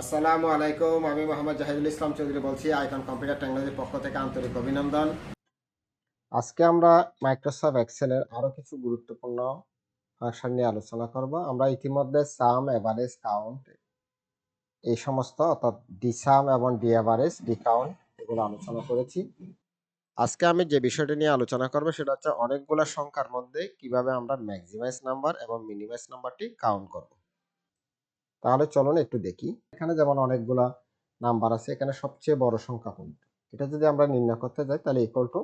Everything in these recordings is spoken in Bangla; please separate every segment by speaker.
Speaker 1: আসসালামু আলাইকুম, আমি মোহাম্মদ জাহিদুল ইসলাম চৌধুরী বলছি, আইকন কম্পিউটার টেকনোলজির পক্ষ থেকে আন্তরিক অভিনন্দন। আজকে আমরা মাইক্রোসফট এক্সেলের আরও কিছু গুরুত্বপূর্ণ ফাংশন নিয়ে আলোচনা করব। আমরা ইতিমধ্যে সাম, এভারেজ, কাউন্ট, এই সমস্ত, অর্থাৎ ডিসাম এবং ডি এভারেজ ডি কাউন্ট এগুলো আলোচনা করেছি। আজকে আমি যে বিষয়টি নিয়ে আলোচনা করব সেটা হচ্ছে অনেকগুলো সংখ্যার মধ্যে কীভাবে আমরা ম্যাক্সিমাইজ নাম্বার এবং মিনিমাইজ নাম্বারটি কাউন্ট করব। তাহলে চলুন একটু দেখি। এখানে যেমন অনেকগুলা নাম্বার আছে, এখানে সবচেয়ে বড় সংখ্যা কোনটা? এটা যদি আমরা নির্ণয় করতে যাই, তাহলে ইকুয়াল টু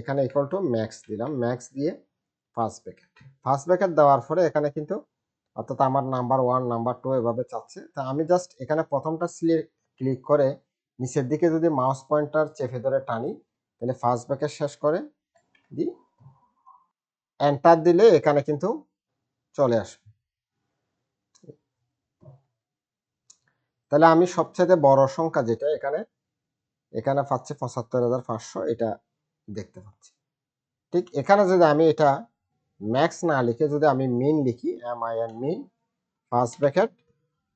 Speaker 1: এখানে ইকুয়াল টু ম্যাক্স দিলাম। ম্যাক্স দিয়ে ফার্স্ট ব্র্যাকেট ফার্স্ট ব্র্যাকেট দেওয়ার পরে এখানে কিন্তু অর্থাৎ আমার নাম্বার ওয়ান নাম্বার টু এভাবে চাচ্ছে। তা আমি জাস্ট এখানে প্রথমটা ক্লিক করে নিচের দিকে যদি মাউস পয়েন্টার চেপে ধরে টানি, তাহলে ফার্স্ট ব্র্যাকেট শেষ করে দিই এন্টার দিলে এখানে কিন্তু চলে আসবে। তাহলে আমি সবচেয়ে বড় সংখ্যা যেটা এখানে এখানে পাচ্ছি পঁচাত্তর হাজার পাঁচশো, এটা দেখতে পাচ্ছি। ঠিক এখানে যদি আমি এটা ম্যাক্স না লিখে যদি আমি মিন লিখি M I N min first bracket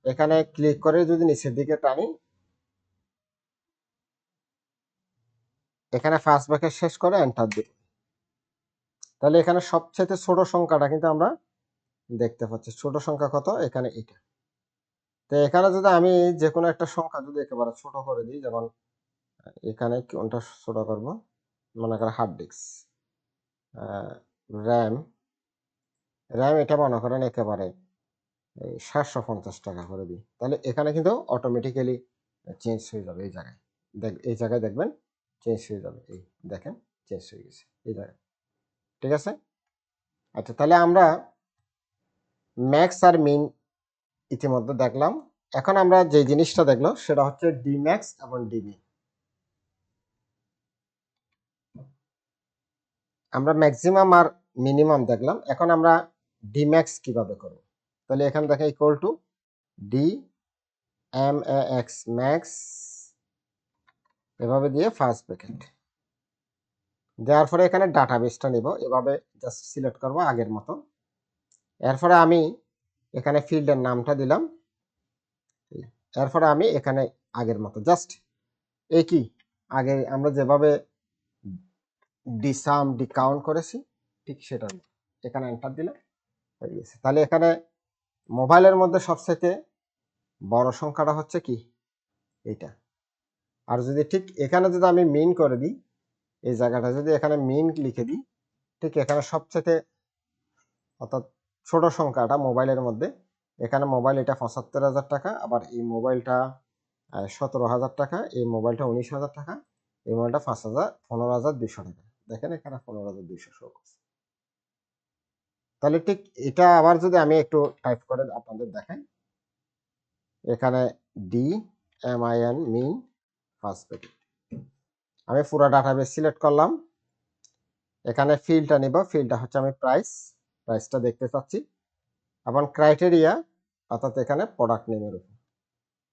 Speaker 1: এখানে ক্লিক করে যদি নিচের দিকে টানি, এখানে ফার্স্ট ব্র্যাকেট শেষ করে এন্টার দিব তাহলে এখানে সবচেয়ে ছোট সংখ্যাটা কিন্তু আমরা দেখতে পাচ্ছি। ছোট সংখ্যা কত? এখানে এটা তো এখানে যদি আমি যে কোনো একটা সংখ্যা যদি একেবারে ছোট করে দিই, যেমন, এখানে কোনটা ছোট করব? মনে করেন হার্ড ডিস্ক র্যাম র্যাম এটা মনে করেন একেবারে, এই সাতশো পঞ্চাশ টাকা করে দিই। তাহলে এখানে কিন্তু অটোমেটিক্যালি চেঞ্জ হয়ে যাবে এই জায়গায়। দেখ, এই জায়গায় দেখবেন চেঞ্জ হয়ে যাবে। এই দেখেন চেঞ্জ হয়ে গেছে এই জায়গায়। ঠিক আছে? আচ্ছা তাহলে আমরা ম্যাক্স আর মিন ইতিমধ্যে দেখলাম। এখন আমরা যে জিনিসটা দেখল, সেটা হচ্ছে ডিম্যাক্স এবং ডিমি আমরা ম্যাক্সিমাম আর মিনিমাম দেখলাম। এখন আমরা ডিম্যাক্স কীভাবে করব? তাহলে এখানে দেখা equal to D M A X max এভাবে দিয়ে ফার্স্ট প্যাকেট দেওয়ার পরে এখানে ডাটাবেসটা নিব। এভাবে জাস্ট সিলেক্ট করব আগের মতো। এরপরে আমি এখানে ফিল্ডের নামটা দিলাম। এরপরে আমি এখানে আগের মতো জাস্ট একই আগে আমরা যেভাবে ডিসাম ডিকাউন্ট করেছি ঠিক সেটার মতো এখানে এন্টার দিলাম হয়ে গেছে। তাহলে এখানে মোবাইলের মধ্যে সবচেয়ে বড় সংখ্যাটা হচ্ছে কি? এইটা। আর যদি ঠিক এখানে যদি আমি মিন করে দিই এই জায়গাটা যদি এখানে মিন লিখে দিই ঠিক এখানে সবচেয়ে অর্থাৎ ছোট সংখ্যাটা মোবাইলের মধ্যে। এখানে মোবাইল এটা পঁচাত্তর হাজার টাকা, আবার এই মোবাইলটা সতেরো হাজার টাকা, এই মোবাইলটা উনিশ হাজার টাকা, এই মোবাইলটা পাঁচ হাজার, পনেরো হাজার দুইশো টাকা। দেখেন এখানে পনেরো হাজার দুইশো শো করছে। তাহলে ঠিক এটা আবার যদি আমি একটু টাইপ করে আপনাদের দেখাই। এখানে D M I N min first আমি পুরো ডাটাবেস সিলেক্ট করলাম। এখানে ফিল্ডটা নিব ফিল্ডটা হচ্ছে আমি প্রাইস প্রাইসটা দেখতে চাচ্ছি। এবং ক্রাইটেরিয়া অর্থাৎ এখানে প্রোডাক্ট নেমের উপর।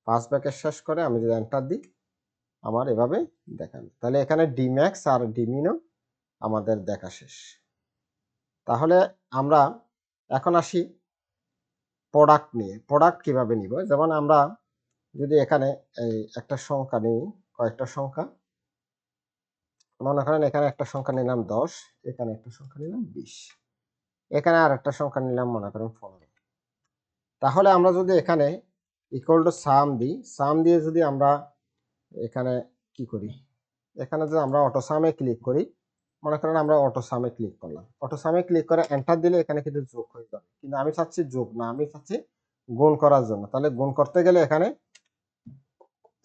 Speaker 1: পাঁচ ব্যাকের শেষ করে আমি যদি এন্টার দিই, আমার এভাবে দেখান তাহলে এখানে ডিম্যাক্স আর ডিমিনো আমাদের দেখা শেষ। তাহলে আমরা এখন আসি প্রোডাক্ট নিয়ে। প্রোডাক্ট কীভাবে নিব? যেমন আমরা যদি এখানে এই একটা সংখ্যা নিই, কয়েকটা সংখ্যা। মনে করেন এখানে একটা সংখ্যা নিলাম দশ, এখানে একটা সংখ্যা নিলাম বিশ। এখানে আর একটা সংখ্যা নিলাম, মনে করেন পনেরো। তাহলে আমরা যদি এখানে ইকুয়াল টু সাম দিই সাম দিয়ে যদি আমরা এখানে কি করি? এখানে যদি আমরা অটো সামে ক্লিক করি, মনে করেন আমরা অটো সামে ক্লিক করলাম। অটো সামে ক্লিক করে এন্টার দিলে এখানে কিন্তু যোগ হয়ে যাবে। কিন্তু আমি চাচ্ছি যোগ না, আমি চাচ্ছি গুণ করার জন্য। তাহলে গুণ করতে গেলে এখানে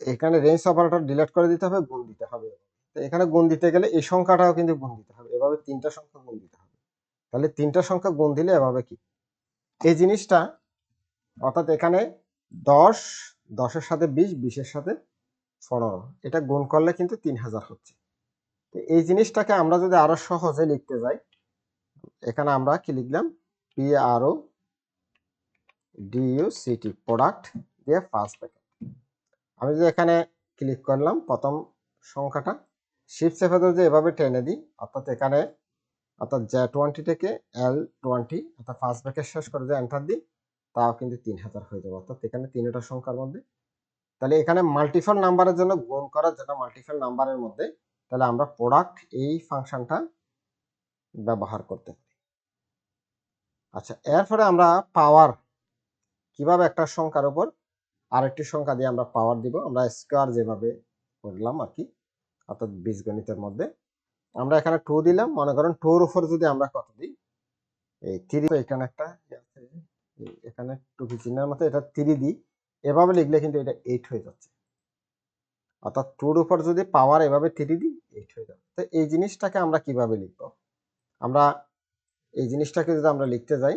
Speaker 1: এখানে রেঞ্জ অপারেটর ডিলিট করে দিতে হবে, গুণ দিতে হবে। তো এখানে গুণ দিতে গেলে এই সংখ্যাটাও কিন্তু গুণ দিতে হবে। এভাবে তিনটা সংখ্যা গুণ দিতে তাহলে তিনটা সংখ্যা গুণ দিলে এভাবে কি? এই জিনিসটা, অর্থাৎ এখানে দশ, দশের সাথে বিশ, বিশের সাথে পনেরো। এটা গুণ করলে কিন্তু তিন হাজার হচ্ছে। তো এই জিনিসটাকে আমরা যদি আরও সহজে লিখতে যাই, এখানে আমরা কি লিখলাম? P R O D U C T product দিয়ে ফার্স্ট প্যাকেট আমি যদি এখানে ক্লিক করলাম, প্রথম সংখ্যাটা শিফট চেপে যদি এভাবে টেনে দিই, অর্থাৎ এখানে অর্থাৎ জে টোয়েন্টি থেকে এল টোয়েন্টি অর্থাৎ ফার্স্ট ব্র্যাকেট শেষ করে যে এন্টার দিই, তাও কিন্তু তিন হাজার হয়ে যাবে। অর্থাৎ এখানে তিনটা সংখ্যার মধ্যে। তাহলে এখানে মাল্টিপল নাম্বারের জন্য গুণ করার জন্য মাল্টিপল নাম্বারের মধ্যে, তাহলে আমরা প্রোডাক্ট এই ফাংশনটা ব্যবহার করতে পারি। আচ্ছা এরপরে আমরা পাওয়ার কীভাবে একটা সংখ্যার উপর আরেকটি সংখ্যা দিয়ে আমরা পাওয়ার দিব, আমরা স্কোয়ার যেভাবে করলাম আর কি, অর্থাৎ বীজগণিতের মধ্যে। আমরা এখানে টু দিলাম। মনে করেন টুর উপর যদি আমরা কত দিই? এই থ্রি এখানে একটা এখানে টুকি চিহ্নের মতো এটা থ্রি দিই। এভাবে লিখলে কিন্তু এটা এইট হয়ে যাচ্ছে। অর্থাৎ টুর উপর যদি পাওয়ার এভাবে থ্রি দিই এইট হয়ে যাবে তো এই জিনিসটাকে আমরা কীভাবে লিখব? আমরা এই জিনিসটাকে যদি আমরা লিখতে যাই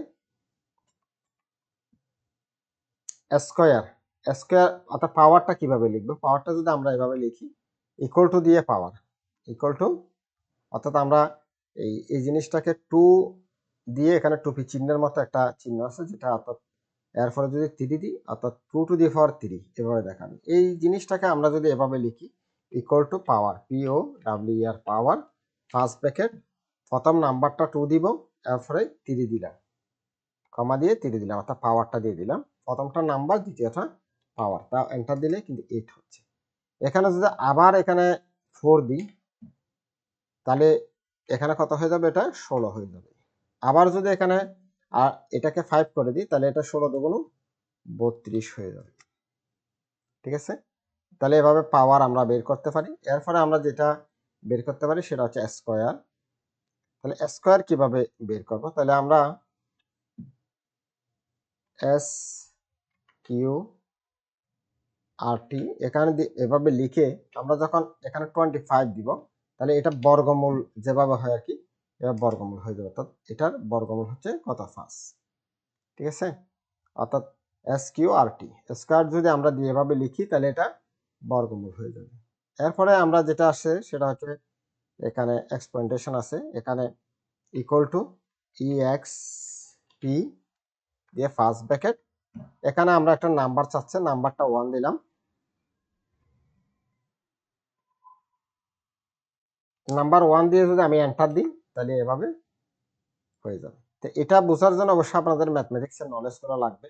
Speaker 1: স্কোয়ার স্কোয়ার অর্থাৎ পাওয়ারটা কীভাবে লিখব? পাওয়ারটা যদি আমরা এভাবে লিখি ইকুয়াল টু দিয়ে পাওয়ার ইকুয়াল টু অর্থাৎ আমরা এই এই জিনিসটাকে টু দিয়ে এখানে টুপি চিহ্নের মতো একটা চিহ্ন আছে যেটা অর্থাৎ এর ফলে যদি থ্রি দিই অর্থাৎ two to the power three এভাবে দেখাবে এই জিনিসটাকে আমরা যদি এভাবে লিখি equal to power P O W R power first bracket প্রথম নাম্বারটা টু দিব, এরপরে থ্রি দিলাম। কমা দিয়ে থ্রি দিলাম, অর্থাৎ পাওয়ারটা দিয়ে দিলাম। প্রথমটা নাম্বার, দ্বিতীয়টা পাওয়ার তা এন্টার দিলে কিন্তু এইট হচ্ছে। এখানে যদি আবার এখানে ফোর দিই তাহলে এখানে কত হয়ে যাবে? এটা ষোলো হয়ে যাবে। আবার যদি এখানে, আর এটাকে ফাইভ করে দিই, তাহলে এটা ষোলো দুগুণ বত্রিশ হয়ে যাবে। ঠিক আছে? তাহলে এভাবে পাওয়ার আমরা বের করতে পারি। এরপরে আমরা যেটা বের করতে পারি, সেটা হচ্ছে স্কোয়ার তাহলে স্কোয়ার কীভাবে বের করব? তাহলে আমরা এস কিউ আর টি এখানে এভাবে লিখে আমরা যখন এখানে টোয়েন্টি ফাইভ দিব তাহলে এটা বর্গমূল যেভাবে হয় আর কি এটা বর্গমূল হয়ে যাবে। অর্থাৎ এটার বর্গমূল হচ্ছে কত পাঁচ ঠিক আছে? অর্থাৎ S Q R T. Square যদি আমরা দিয়ে এভাবে লিখি, তাহলে এটা বর্গমূল হয়ে যাবে। এরপরে আমরা যেটা আসে, সেটা হচ্ছে এখানে এক্সপয়েন্টেশন আছে। এখানে equal to E X P দিয়ে ফার্স্ট ব্র্যাকেট এখানে আমরা একটা নাম্বার চাচ্ছে নাম্বারটা ওয়ান দিলাম। নাম্বার ওয়ান দিয়ে যদি আমি এন্টার দিই, তাহলে এভাবে হয়ে যাবে। তো এটা বোঝার জন্য অবশ্যই আপনাদের ম্যাথমেটিক্সের নলেজ করা লাগবে।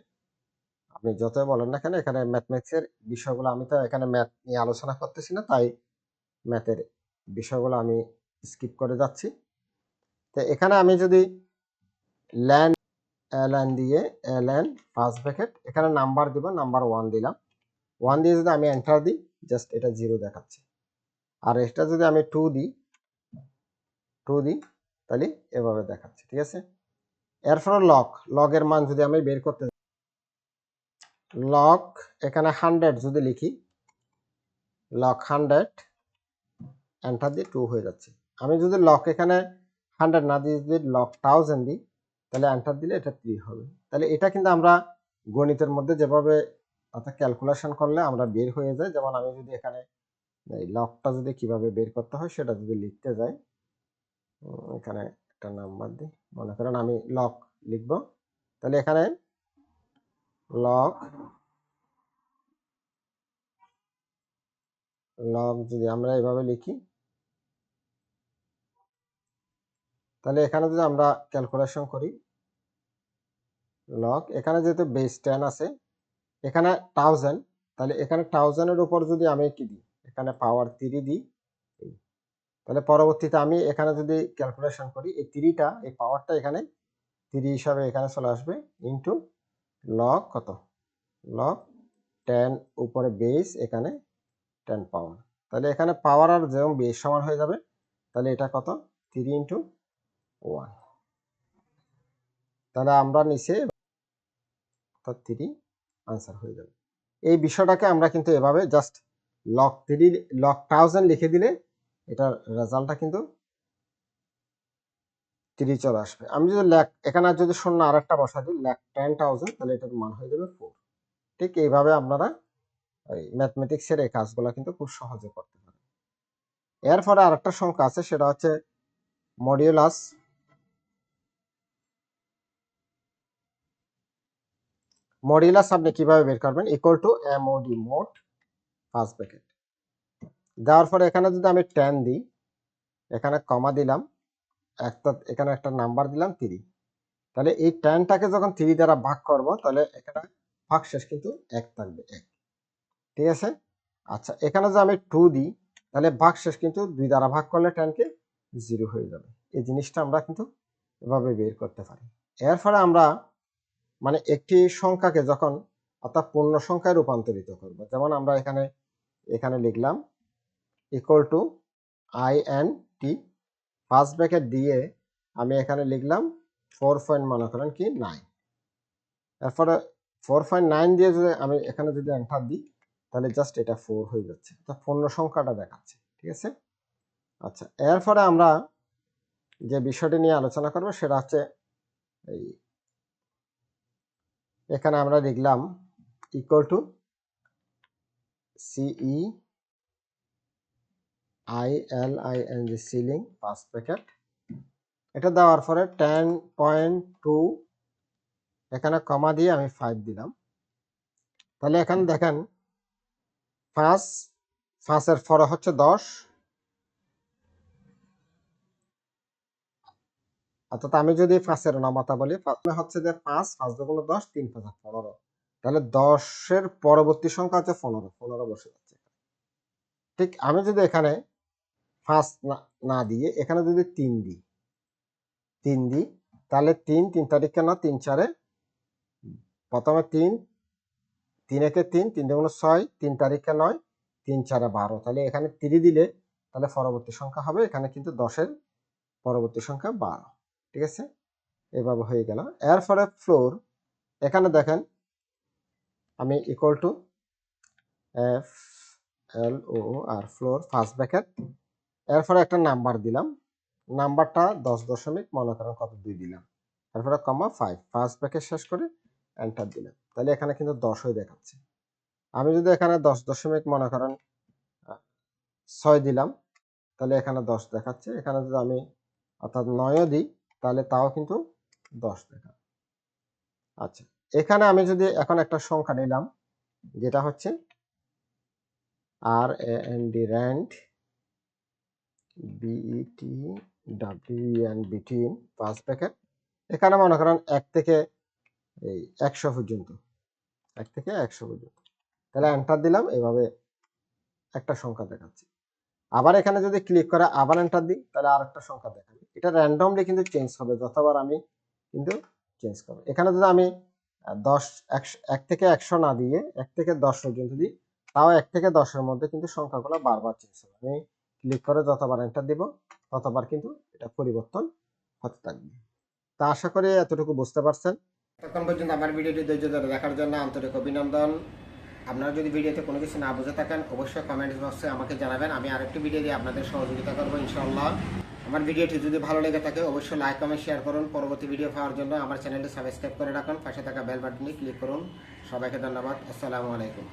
Speaker 1: আপনি যতই বলেন না কেন, এখানে ম্যাথমেটিক্সের বিষয়গুলো আমি তো এখানে ম্যাথ নিয়ে আলোচনা করতেছি না, তাই ম্যাথের বিষয়গুলো আমি স্কিপ করে যাচ্ছি। তো এখানে আমি যদি ল্যান্ড এলএন দিয়ে এলএন ফার্স্ট ব্র্যাকেট এখানে নাম্বার দিব নাম্বার ওয়ান দিলাম। ওয়ান দিয়ে যদি আমি এন্টার দিই জাস্ট এটা জিরো দেখাচ্ছে। আর এটা যদি আমি টু দিই টু দিই তাহলে এভাবে দেখাচ্ছে, ঠিক আছে? এরপরে লক লগের মান যদি আমি বের করতে লক এখানে হান্ড্রেড যদি লিখি লক হান্ড্রেড এন্টার দিয়ে টু হয়ে যাচ্ছে। আমি যদি লক এখানে হান্ড্রেড না দিয়ে যদি লক থাউজেন্ড দিই, তাহলে এন্টার দিলে এটা থ্রি হবে। তাহলে এটা কিন্তু আমরা গণিতের মধ্যে যেভাবে অর্থাৎ ক্যালকুলেশন করলে আমরা বের হয়ে যায় যেমন আমি যদি এখানে লকটা যদি কীভাবে বের করতে হয়, সেটা যদি লিখতে যাই এখানে একটা নাম্বার দিই মনে করেন আমি লক লিখব তাহলে এখানে লক লক যদি আমরা এভাবে লিখি, তাহলে এখানে যদি আমরা ক্যালকুলেশন করি লক এখানে যেহেতু বেস টেন আছে, এখানে থাউজেন্ড তাহলে এখানে থাউজেন্ডের উপর যদি আমি কি দিই, এখানে পাওয়ার থ্রি দিই। তাহলে পরবর্তীতে আমি এখানে যদি ক্যালকুলেশন করি, এই তিরিটা, এই পাওয়ারটা এখানে তিরি হিসাবে এখানে চলে আসবে ইন্টু লক কত? লক টেন উপরে বেস এখানে টেন পাওয়ার তাহলে এখানে পাওয়ার আর যেমন বেস সমান হয়ে যাবে, তাহলে এটা কত? থ্রি ইন্টু ওয়ান তাহলে আমরা নিচে অর্থাৎ থ্রি আনসার হয়ে যাবে। এই বিষয়টাকে আমরা কিন্তু এভাবে just log three log thousand লিখে দিলে এটার রেজাল্টটা কিন্তু থ্রি চলে আসবে। আমি যদি ল্যাক এখানে যদি শূন্য আর একটা বসা দিই ল্যাক টেন থাউজেন্ড তাহলে এটার মান হয়ে যাবে ফোর ঠিক এইভাবে আপনারা ওই ম্যাথমেটিক্সের এই কাজগুলো কিন্তু খুব সহজে করতে পারেন। এরপরে আরেকটা সংখ্যা আছে, সেটা হচ্ছে মডিউলাস মডিউলাস আপনি কীভাবে বের করবেন? ইকুয়াল টু এমওডি মোট ফার্স্ট ব্র্যাকেট দেওয়ার পরে এখানে যদি আমি টেন দিই, এখানে কমা দিলাম, একটা, এখানে একটা নাম্বার দিলাম থ্রি তাহলে এই টেনটাকে যখন থ্রি দ্বারা ভাগ করব, তাহলে এখানে ভাগ শেষ কিন্তু এক থাকবে, এক। ঠিক আছে? আচ্ছা এখানে যদি আমি টু দিই, তাহলে ভাগ শেষ কিন্তু দুই দ্বারা ভাগ করলে টেনকে জিরো হয়ে যাবে। এই জিনিসটা আমরা কিন্তু এভাবে বের করতে পারি। এর ফলে আমরা মানে একটি সংখ্যাকে যখন, অর্থাৎ পূর্ণ সংখ্যায় রূপান্তরিত করব, যেমন আমরা এখানে এখানে লিখলাম equal to I N T first bracket দিয়ে আমি এখানে লিখলাম ফোর পয়েন্ট মনে করেন কি নাইন এরপরে ফোর পয়েন্ট নাইন দিয়ে যদি আমি এখানে যদি এন্টার দিই, তাহলে জাস্ট এটা ফোর হয়ে যাচ্ছে। তা পূর্ণ সংখ্যাটা দেখাচ্ছে, ঠিক আছে? আচ্ছা এরপরে আমরা যে বিষয়টি নিয়ে আলোচনা করব সেটা হচ্ছে এই এখানে আমরা লিখলাম equal to C E I L I N G ceiling পাঁচ প্যাকেট এটা দেওয়ার পরে টেন পয়েন্ট টু এখানে কমা দিয়ে আমি ফাইভ দিলাম। তাহলে এখানে দেখেন পাঁচ পাঁচের পরে হচ্ছে দশ। অর্থাৎ আমি যদি পাঁচের নামাতা বলি হচ্ছে যে পাঁচ পাঁচ দুগুণ দশ, তিন পাঁচ পনেরো। তাহলে দশের পরবর্তী সংখ্যা হচ্ছে পনেরো পনেরো বসে যাচ্ছে। ঠিক আমি যদি এখানে পাঁচ না- না দিয়ে এখানে যদি তিন দিই তিন দিই, তাহলে তিন তিন তারিখ কেন তিন চারে, প্রথমে তিন তিন একে তিন তিন দুগুণ ছয়, তিন তারিখে নয়, তিন চারে বারো। তাহলে এখানে তিরি দিলে তাহলে পরবর্তী সংখ্যা হবে, এখানে কিন্তু দশের পরবর্তী সংখ্যা বারো। ঠিক আছে? এভাবে হয়ে গেল। এরপরে ফ্লোর, এখানে দেখেন, আমি equal to F L O R floor first bracket এরপরে একটা নাম্বার দিলাম। নাম্বারটা দশ দশমিক, মনে করেন কত দুই দিলাম। তারপরে কমা ফাইভ ফার্স্ট ব্র্যাকেট শেষ করে এন্টার দিলাম। তাহলে এখানে কিন্তু দশ হয়ে দেখাচ্ছে। আমি যদি এখানে দশ দশমিক, মনে করেন ছয় দিলাম, তাহলে এখানে দশ দেখাচ্ছে। এখানে যদি আমি অর্থাৎ নয়ও দিই, তাহলে তাও কিন্তু দশ দেখা। আচ্ছা এখানে আমি যদি এখন একটা সংখ্যা নিলাম, যেটা হচ্ছে R A N D rand B E T W N between পাঁচ প্যাকেট এখানে মনে করেন এক থেকে এই একশো পর্যন্ত, এক থেকে একশো পর্যন্ত। তাহলে এন্টার দিলাম, এভাবে একটা সংখ্যা দেখাচ্ছে। আবার এখানে যদি ক্লিক করে আবার এন্টার দিই, তাহলে আর একটা সংখ্যা দেখাবে। এটা র্যান্ডমলি কিন্তু চেঞ্জ হবে, যতবার আমি কিন্তু চেঞ্জ করব। এখানে যদি আমি দশ, একশো, এক থেকে একশো না দিয়ে, এক থেকে দশ পর্যন্ত দিই, তাও এক থেকে দশের মধ্যে কিন্তু সংখ্যাগুলো বারবার চেঞ্জ হবে। আমি ক্লিক করে যতবার এন্টার দিব ততবার কিন্তু এটা পরিবর্তন হতে থাকবে। তা আশা করি এতটুকু বুঝতে পারছেন। তখন পর্যন্ত আমার ভিডিওটি ধৈর্য ধরে দেখার জন্য আন্তরিক অভিনন্দন। আপনারা যদি ভিডিওতে কোনো কিছু না বুঝে থাকেন, অবশ্যই কমেন্ট বক্সে আমাকে জানাবেন। আমি আরেকটি ভিডিও দিয়ে আপনাদের সহযোগিতা করব, ইনশাআল্লাহ। আমার ভিডিওটি যদি ভালো লেগে থাকে, অবশ্যই লাইক কমেন্ট শেয়ার করুন। পরবর্তী ভিডিও পাওয়ার জন্য আমার চ্যানেলটি সাবস্ক্রাইব করে রাখুন। পাশে থাকা বেল বাটনে ক্লিক করুন। সবাইকে ধন্যবাদ। আসসালামু আলাইকুম।